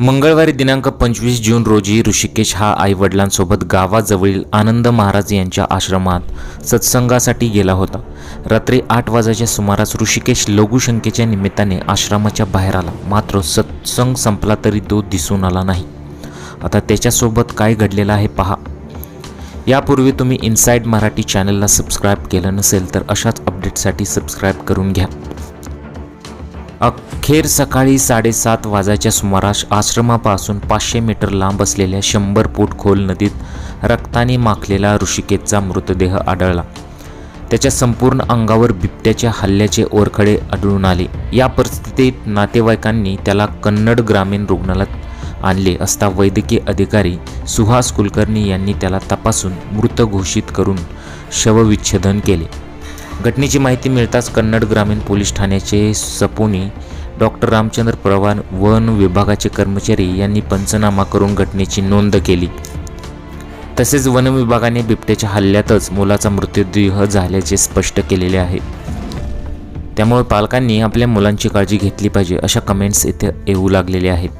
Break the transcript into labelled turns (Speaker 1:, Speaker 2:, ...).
Speaker 1: मंगळवारी दिनांक पंचवीस जून रोजी ऋषिकेश हा आईवडिलांसोबत गावाजवळील आनंद महाराज यांच्या आश्रमात सत्संगासाठी गेला होता. रात्री आठ वाजाच्या सुमारास ऋषिकेश लघुशंकेच्या निमित्ताने आश्रमाच्या बाहेर आला. मात्र सत्संग संपला तरी तो दिसून आला नाही. आता त्याच्यासोबत काय घडलेलं आहे पहा. यापूर्वी तुम्ही इनसाईड मराठी चॅनलला सबस्क्राईब केलं नसेल तर अशाच अपडेटसाठी सबस्क्राईब करून घ्या. अखेर सकाळी साडेसात वाजाच्या सुमारास आश्रमापासून पाचशे मीटर लांब असलेल्या शंभर फूट खोल नदीत रक्ताने माखलेला ऋषिकेशचा मृतदेह आढळला. त्याच्या संपूर्ण अंगावर बिबट्याच्या हल्ल्याचे ओरखडे आढळून आले. या परिस्थितीत नातेवाईकांनी त्याला कन्नड ग्रामीण रुग्णालयात आणले असता वैद्यकीय अधिकारी सुहास कुलकर्णी यांनी त्याला तपासून मृत घोषित करून शवविच्छेदन केले. घटनेची माहिती मिळताच कन्नड ग्रामीण पोलीस ठाण्याचे सपोनी डॉक्टर रामचंद्र पवार वन विभागाचे कर्मचारी यांनी पंचनामा करून घटनेची नोंद केली. तसेच वन विभागाने बिबट्याच्या हल्ल्यातच मुलाचा मृत्यूदेह झाल्याचे स्पष्ट केलेले आहे. त्यामुळे पालकांनी आपल्या मुलांची काळजी घेतली पाहिजे अशा कमेंट्स इथे येऊ लागलेल्या आहेत.